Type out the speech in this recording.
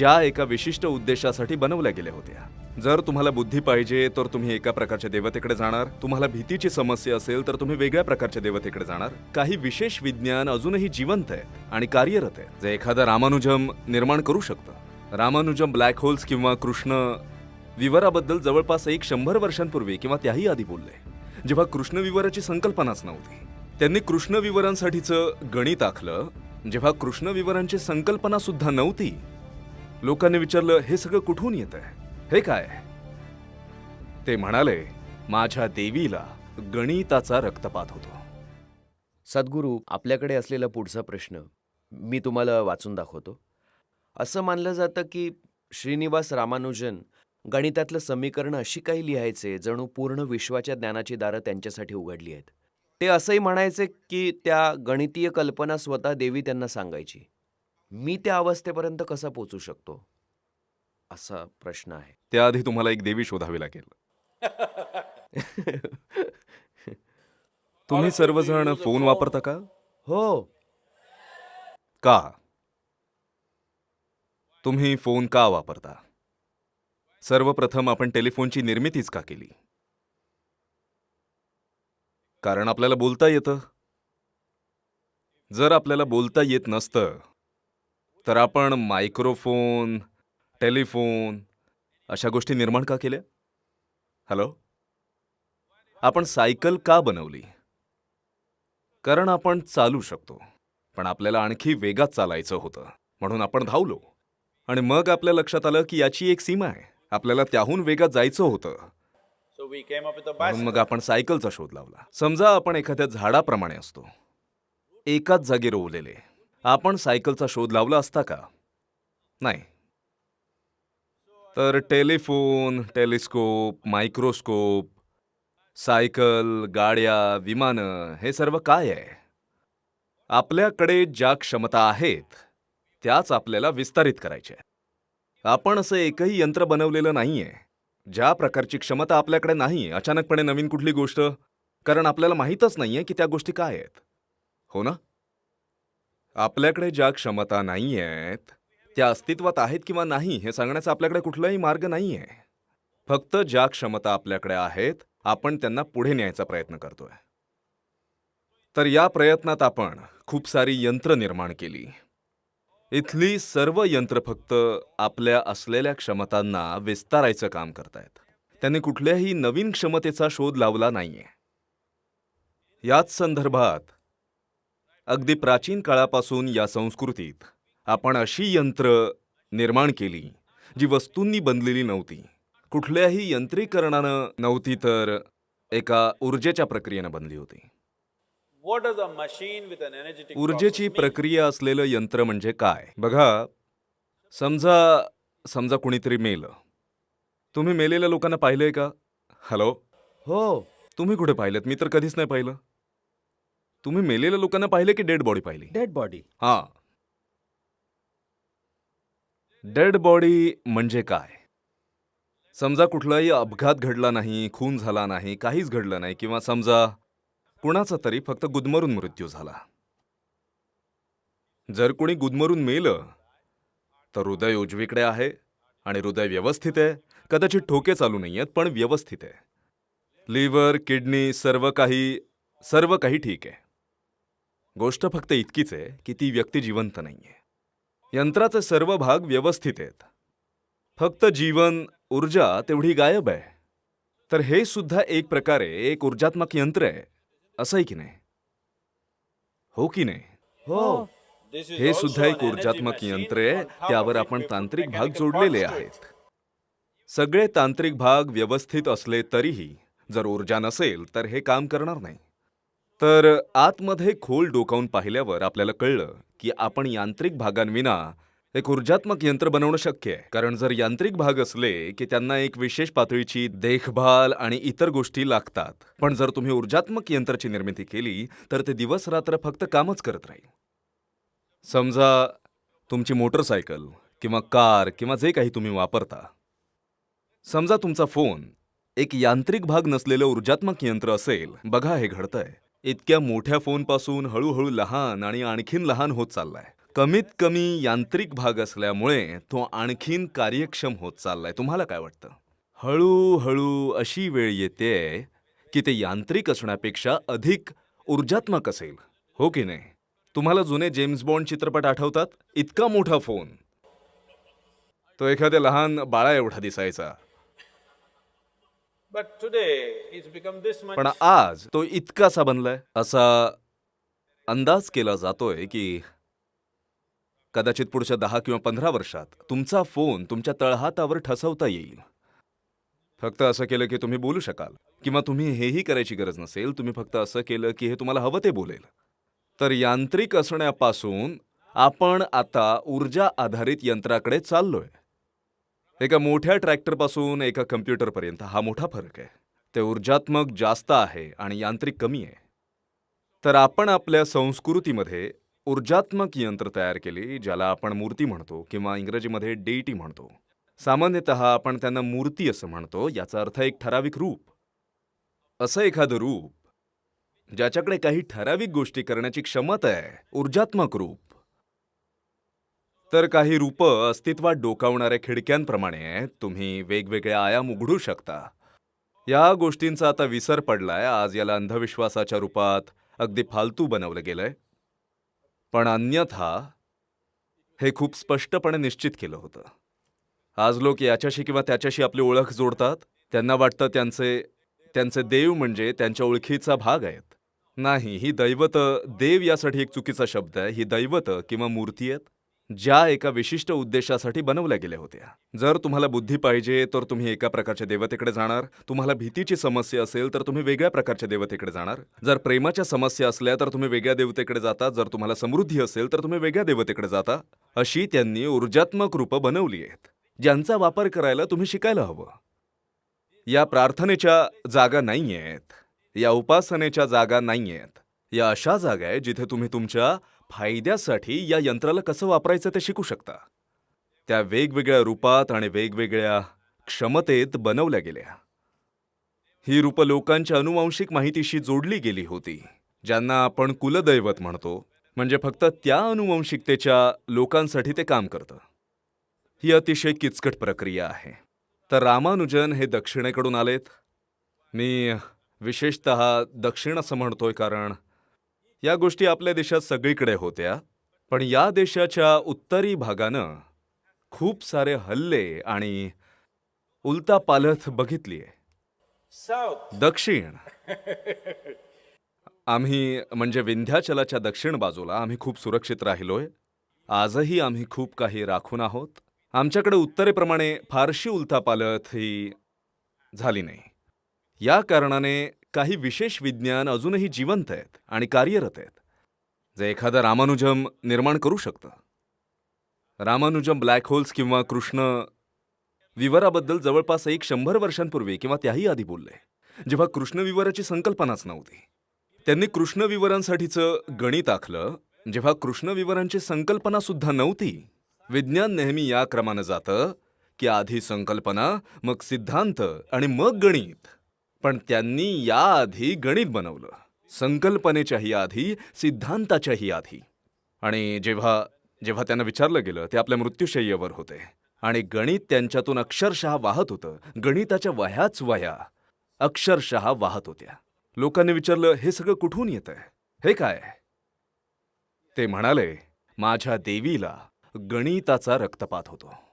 ज्या एका विशिष्ट उद्देशासाठी बनवल्या गेल्या होत्या. जर तुम्हाला बुद्धी पाहिजे तर तुम्ही एका प्रकारच्या देवतेकडे जाणार. तुम्हाला भीतीची समस्या असेल तर तुम्ही वेगळ्या प्रकारच्या देवतेकडे जाणार. काही विशेष विज्ञान अजूनही जिवंत आहे आणि कार्यरत आहे जे एखादा रामानुजम निर्माण करू शकतं. रामानुजम ब्लॅक होल्स किंवा कृष्ण विवराबद्दल जवळपास एक शंभर वर्षांपूर्वी किंवा त्याही आधी बोलले. जेव्हा कृष्णविवराची संकल्पनाच नव्हती. त्यांनी कृष्णविवरांसाठीचं गणित आखलं. जेव्हा कृष्णविवरांची संकल्पना सुद्धा नव्हती लोकांनी विचारलं हे सगळं कुठून येत आहे? हे काय? ते म्हणाले माझ्या देवीला गणिताचा रक्तपात होतो. सद्गुरू आपल्याकडे असलेला पुढचा प्रश्न मी तुम्हाला वाचून दाखवतो. असं मानलं जातं की श्रीनिवास रामानुजन गणितातलं समीकरण अशी काही लिहायचे जणू पूर्ण विश्वाच्या ज्ञानाची दारं त्यांच्यासाठी उघडली आहेत. ते असंही म्हणायचे की त्या गणितीय कल्पना स्वतः देवी त्यांना सांगायची. मी त्या अवस्थेपर्यंत कसा पोचू शकतो? असा प्रश्न आहे. त्याआधी तुम्हाला एक देवी शोधावी लागेल. तुम्ही सर्वजण फोन वापरता का? हो. का? तुम्ही फोन का वापरता? सर्वप्रथम आपण टेलिफोनची निर्मितीच का केली? कारण आपल्याला बोलता येतं. जर आपल्याला बोलता येत नसतं तर आपण मायक्रोफोन टेलिफोन अशा गोष्टी निर्माण का केल्या? हॅलो? आपण सायकल का बनवली? कारण आपण चालू शकतो पण आपल्याला आणखी वेगात चालायचं होतं म्हणून आपण धावलो. आणि मग आपल्या लक्षात आलं की याची एक सीमा आहे आपल्याला त्याहून वेगात जायचं होतं. म्हणून मग. आपण सायकलचा शोध लावला. समजा आपण एखाद्या झाडाप्रमाणे असतो. एकाच जागी रोवलेले आपण सायकलचा शोध लावला असता का? नाही. तर टेलिफोन टेलिस्कोप मायक्रोस्कोप सायकल गाड्या विमानं हे सर्व काय आहे? आपल्याकडे ज्या क्षमता आहेत त्याच आपल्याला विस्तारित करायच्या आपण असं एकही यंत्र बनवलेलं नाहीये ज्या प्रकारची क्षमता आपल्याकडे नाही अचानकपणे नवीन कुठली गोष्ट? कारण आपल्याला माहीतच नाहीये की त्या गोष्टी काय आहेत. हो ना? आपल्याकडे ज्या क्षमता नाही आहेत त्या अस्तित्वात आहेत किंवा नाही हे सांगण्याचा आपल्याकडे कुठलाही मार्ग नाहीये. फक्त ज्या क्षमता आपल्याकडे आहेत आपण त्यांना पुढे न्यायचा प्रयत्न करतोय. तर या प्रयत्नात आपण खूप सारी यंत्र निर्माण केली. इथली सर्व यंत्र फक्त आपल्या असलेल्या क्षमतांना विस्तारायचं काम करतायत. त्यांनी कुठल्याही नवीन क्षमतेचा शोध लावला नाहीये. याच संदर्भात अगदी प्राचीन काळापासून या संस्कृतीत आपण अशी यंत्र निर्माण केली जी वस्तूंनी बनलेली नव्हती. कुठल्याही यंत्रीकरणानं नव्हती तर एका ऊर्जेच्या प्रक्रियेनं बनली होती. ऊर्जेची? प्रक्रिया असलेलं यंत्र म्हणजे काय? बघा समजा समजा कुणीतरी मेलं. तुम्ही मेलेल्या लोकांना पाहिलंय का? हॅलो? हो. तुम्ही कुठे पाहिलं मी तर कधीच नाही पाहिलं. तुम्ही मेलेल्या लोकांना पाहिले की डेड बॉडी पाहिली? डेड बॉडी हा. डेड बॉडी म्हणजे काय? समजा कुठलाही अपघात घडला नाही खून झाला नाही काहीच घडलं नाही किंवा समजा कुणाचा तरी फक्त गुदमरून मृत्यू झाला. जर कोणी गुदमरून मेलं तर हृदय उजवीकडे आहे आणि हृदय व्यवस्थित आहे. कदाचित ठोके चालू नाहीयेत पण व्यवस्थित आहे. लिव्हर किडनी सर्व काही सर्व काही ठीक आहे. गोष्ट फक्त इतकीच आहे की ती व्यक्ती जिवंत नाहीये. यंत्राचे सर्व भाग व्यवस्थित आहेत. फक्त जीवन ऊर्जा तेवढी गायब आहे. तर हे सुद्धा एक प्रकारे एक ऊर्जात्मक यंत्र आहे असं आहे की नाही? हो की नाही? हो. हे. Also सुद्धा एक ऊर्जात्मक यंत्र आहे त्यावर आपण तांत्रिक भाग जोडलेले आहेत. सगळे तांत्रिक भाग व्यवस्थित असले तरीही जर ऊर्जा नसेल तर हे काम करणार नाही. तर आतमध्ये खोल डोकावून पाहिल्यावर आपल्याला कळलं की आपण यांत्रिक भागांविना एक ऊर्जात्मक यंत्र बनवणं शक्य आहे. कारण जर यांत्रिक भाग असले की त्यांना एक विशेष पातळीची देखभाल आणि इतर गोष्टी लागतात. पण जर तुम्ही ऊर्जात्मक यंत्राची निर्मिती केली तर ते दिवस रात्र फक्त कामच करत राहील. समजा तुमची मोटरसायकल किंवा कार किंवा जे काही तुम्ही वापरता. समजा तुमचा फोन एक यांत्रिक भाग नसलेलं ऊर्जात्मक यंत्र असेल. बघा हे घडतंय. इतक्या मोठ्या फोनपासून हळूहळू लहान आणि आणखीन लहान होत चाललाय. कमीत कमी यांत्रिक भाग असल्यामुळे तो आणखीन कार्यक्षम होत चाललाय. तुम्हाला काय वाटतं? हळूहळू अशी वेळ येते की ते यांत्रिक असण्यापेक्षा अधिक ऊर्जात्मक असेल. हो की नाही? तुम्हाला जुने जेम्स बॉन्ड चित्रपट आठवतात? इतका मोठा फोन. तो एखाद्या लहान बाळा एवढा दिसायचा. पण आज तो इतकासा बनलाय असा अंदाज केला जातोय की कदाचित पुढच्या दहा किंवा पंधरा वर्षात तुमचा फोन तुमच्या तळहातावर ठसवता येईल. फक्त असं केलं की तुम्ही बोलू शकाल किंवा तुम्ही हेही करायची गरज नसेल तुम्ही फक्त असं केलं की हे तुम्हाला हवं ते बोलेल. तर यांत्रिक असण्यापासून आपण आता ऊर्जा आधारित यंत्राकडे चाललोय. एका मोठ्या ट्रॅक्टरपासून एका कम्प्युटरपर्यंत. हा मोठा फरक आहे. ते ऊर्जात्मक जास्त आहे आणि यांत्रिक कमी आहे. तर आपण आपल्या संस्कृतीमध्ये ऊर्जात्मक यंत्र तयार केली ज्याला आपण मूर्ती म्हणतो किंवा इंग्रजीमध्ये डेईटी म्हणतो. सामान्यतः आपण त्यांना मूर्ती असं म्हणतो याचा अर्थ एक ठराविक रूप. असं एखादं रूप ज्याच्याकडे काही ठराविक गोष्टी करण्याची क्षमता आहे ऊर्जात्मक रूप तर काही रूपं अस्तित्वात डोकावणाऱ्या खिडक्यांप्रमाणे आहेत. तुम्ही वेगवेगळे आयाम उघडू शकता. या गोष्टींचा आता विसर पडलाय. आज याला अंधविश्वासाच्या रूपात अगदी फालतू बनवलं गेलंय. पण अन्यथा हे खूप स्पष्टपणे निश्चित केलं होतं. आज लोक याच्याशी किंवा त्याच्याशी आपली ओळख जोडतात. त्यांना वाटतं त्यांचे त्यांचे देव म्हणजे त्यांच्या ओळखीचा भाग आहेत. नाही ही दैवत देव यासाठी एक चुकीचा शब्द आहे. ही दैवत किंवा मूर्ती आहेत. ज्या एका विशिष्ट उद्देशासाठी बनवल्या गेल्या होत्या. जर तुम्हाला बुद्धी पाहिजे तर तुम्ही एका प्रकारच्या देवतेकडे जाणार. तुम्हाला भीतीची समस्या असेल तर तुम्ही वेगळ्या प्रकारच्या देवतेकडे जाणार. जर प्रेमाच्या समस्या असल्या तर तुम्ही वेगळ्या देवतेकडे जाता. जर तुम्हाला समृद्धी असेल तर तुम्ही वेगळ्या देवतेकडे जाता. अशी त्यांनी ऊर्जात्मक रूपं बनवली आहेत. ज्यांचा वापर करायला तुम्ही शिकायला हवं. या प्रार्थनेच्या जागा नाही आहेत या उपासनेच्या जागा नाही आहेत या अशा जागा आहेत जिथे तुम्ही तुमच्या फायद्यासाठी या यंत्राला कसं वापरायचं ते शिकू शकता. त्या वेगवेगळ्या रूपात आणि वेगवेगळ्या क्षमतेत बनवल्या गेल्या. ही रूपं लोकांच्या अनुवांशिक माहितीशी जोडली गेली होती ज्यांना आपण कुलदैवत म्हणतो. म्हणजे फक्त त्या अनुवंशिकतेच्या लोकांसाठी ते काम करतं. ही अतिशय किचकट प्रक्रिया आहे. तर रामानुजन हे दक्षिणेकडून आलेत? मी विशेषत दक्षिण असं म्हणतोय कारण या गोष्टी आपल्या देशात सगळीकडे होत्या पण या देशाच्या उत्तरी भागानं खूप सारे हल्ले आणि उलतापालथ बघितलीये. South. दक्षिण. आम्ही म्हणजे विंध्याचलाच्या दक्षिण बाजूला आम्ही खूप सुरक्षित राहिलोय. आजही आम्ही खूप काही राखून आहोत. आमच्याकडे उत्तरेप्रमाणे फारशी उलथापालथ ही झाली नाही. या कारणाने काही विशेष विज्ञान अजूनही जिवंत आहेत आणि कार्यरत आहेत. जे एखादं रामानुजम निर्माण करू शकतं. रामानुजम ब्लॅक होल्स किंवा कृष्ण विवराबद्दल जवळपास एक शंभर वर्षांपूर्वी किंवा त्याही आधी बोलले जेव्हा कृष्णविवराची संकल्पनाच नव्हती. त्यांनी कृष्णविवरांसाठीचं गणित आखलं जेव्हा कृष्णविवरांची संकल्पना सुद्धा नव्हती. विज्ञान नेहमी या क्रमानं जातं की आधी संकल्पना मग सिद्धांत आणि मग गणित. पण त्यांनी याआधी गणित बनवलं. संकल्पनेच्याही आधी सिद्धांताच्याही आधी. आणि जेव्हा जेव्हा त्यांना विचारलं गेलं ते आपल्या मृत्यूशय्येवर होते. आणि गणित त्यांच्यातून अक्षरशः वाहत होतं. गणिताच्या वह्याच वह्या अक्षरशः वाहत होत्या. लोकांनी विचारलं हे सगळं कुठून येतंय? हे काय? ते म्हणाले माझ्या देवीला गणिताचा रक्तपात होतो.